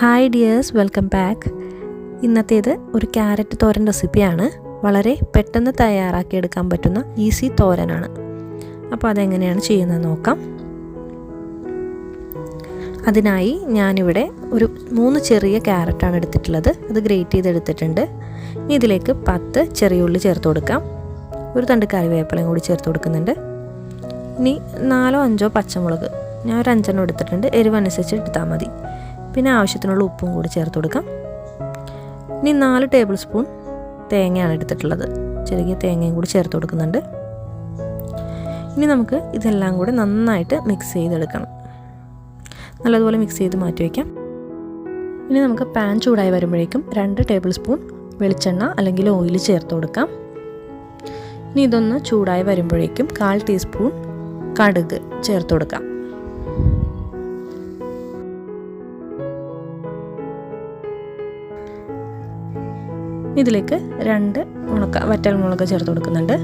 Hi dears welcome back ഇന്നത്തേത് ഒരു carrot തോരൻ റെസിപ്പിയാണ്. വളരെ പെട്ടെന്ന് തയ്യാറാക്കിയെടുക്കാൻ പറ്റുന്ന ഈസി തോരനാണ്. അപ്പോൾ അതെങ്ങനെയാണ് ചെയ്യുന്നത് നോക്കാം. അതിനായി ഞാനിവിടെ ഒരു മൂന്ന് ചെറിയ ക്യാരറ്റാണ് എടുത്തിട്ടുള്ളത്. അത് ഗ്രേറ്റ് ചെയ്തെടുത്തിട്ടുണ്ട്. ഇനി ഇതിലേക്ക് പത്ത് ചെറിയ ഉള്ളി ചേർത്ത് കൊടുക്കാം. ഒരു തണ്ട് കറിവേപ്പിലയും കൂടി ചേർത്ത് കൊടുക്കുന്നുണ്ട്. ഇനി നാലോ അഞ്ചോ പച്ചമുളക്. ഞാൻ ഒരു അഞ്ചെണ്ണം എടുത്തിട്ടുണ്ട്. എരിവനുസരിച്ച് എടുത്താൽ മതി. പിന്നെ ആവശ്യത്തിനുള്ള ഉപ്പും കൂടി ചേർത്ത് കൊടുക്കാം. ഇനി നാല് ടേബിൾ സ്പൂൺ തേങ്ങയാണ് എടുത്തിട്ടുള്ളത്. ചെറിയ തേങ്ങയും കൂടി ചേർത്ത് കൊടുക്കുന്നുണ്ട്. ഇനി നമുക്ക് ഇതെല്ലാം കൂടെ നന്നായിട്ട് മിക്സ് ചെയ്തെടുക്കണം. നല്ലതുപോലെ മിക്സ് ചെയ്ത് മാറ്റി വയ്ക്കാം. ഇനി നമുക്ക് പാൻ ചൂടായി വരുമ്പോഴേക്കും രണ്ട് ടേബിൾ സ്പൂൺ വെളിച്ചെണ്ണ അല്ലെങ്കിൽ ഓയിൽ ചേർത്ത് കൊടുക്കാം. ഇനി ഇതൊന്ന് ചൂടായി വരുമ്പോഴേക്കും കാൽ ടീസ്പൂൺ കടുക് ചേർത്ത് കൊടുക്കാം. ഇതിലേക്ക് രണ്ട് മുളക്ക വറ്റൽ മുളക് ചേർത്ത് കൊടുക്കുന്നുണ്ട്.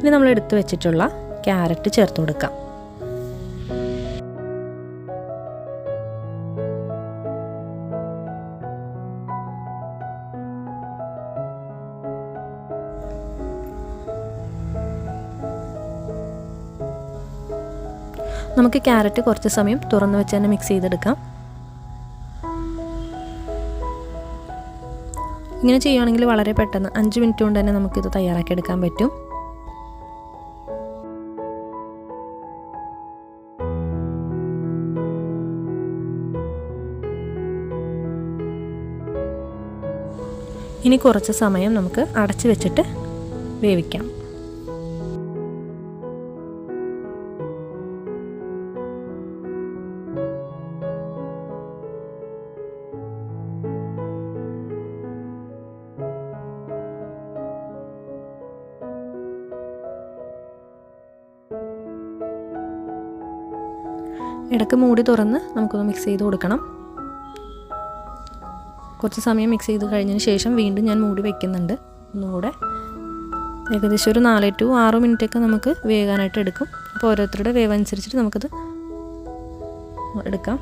ഇനി നമ്മൾ എടുത്തു വെച്ചിട്ടുള്ള ക്യാരറ്റ് ചേർത്ത് കൊടുക്കാം. നമുക്ക് ക്യാരറ്റ് കുറച്ച് സമയം തുറന്നു വെച്ച് തന്നെ മിക്സ് ചെയ്തെടുക്കാം. ഇങ്ങനെ ചെയ്യുകയാണെങ്കിൽ വളരെ പെട്ടെന്ന് അഞ്ച് മിനിറ്റ് കൊണ്ട് തന്നെ നമുക്കിത് തയ്യാറാക്കിയെടുക്കാൻ പറ്റും. ഇനി കുറച്ച് സമയം നമുക്ക് അടച്ചു വെച്ചിട്ട് വേവിക്കാം. ഇടയ്ക്ക് മൂടി തുറന്ന് നമുക്കൊന്ന് മിക്സ് ചെയ്ത് കൊടുക്കണം. കുറച്ച് സമയം മിക്സ് ചെയ്ത് കഴിഞ്ഞതിന് ശേഷം വീണ്ടും ഞാൻ മൂടി വയ്ക്കുന്നുണ്ട് ഒന്നുകൂടെ ഏകദേശം ഒരു നാല് ടു ആറ് മിനിറ്റൊക്കെ നമുക്ക് വേകാനായിട്ട് എടുക്കും. അപ്പോൾ ഓരോരുത്തരുടെ വേവ് അനുസരിച്ചിട്ട് നമുക്കത് എടുക്കാം.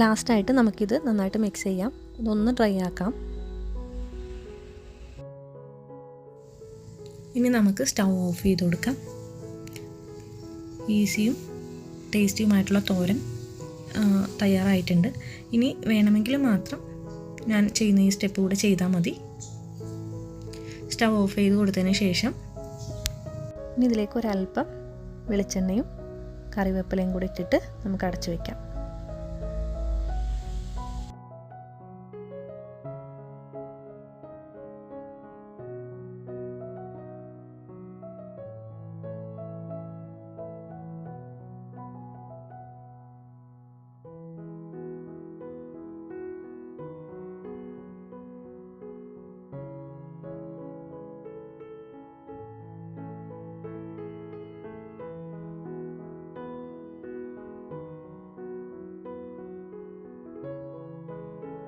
ലാസ്റ്റായിട്ട് നമുക്കിത് നന്നായിട്ട് മിക്സ് ചെയ്യാം. ഇതൊന്ന് ഡ്രൈ ആക്കാം. ഇനി നമുക്ക് സ്റ്റൗ ഓഫ് ചെയ്ത് കൊടുക്കാം. ഈസിയും ടേസ്റ്റിയുമായിട്ടുള്ള തോരൻ തയ്യാറായിട്ടുണ്ട്. ഇനി വേണമെങ്കിൽ മാത്രം ഞാൻ ചെയ്യുന്ന ഈ സ്റ്റെപ്പ് കൂടെ ചെയ്താൽ മതി. സ്റ്റൗ ഓഫ് ചെയ്ത് കൊടുത്തതിന് ശേഷം ഇനി ഇതിലേക്ക് ഒരല്പം വെളിച്ചെണ്ണയും കറിവേപ്പിലയും കൂടി ഇട്ടിട്ട് നമുക്ക് അടച്ചു വയ്ക്കാം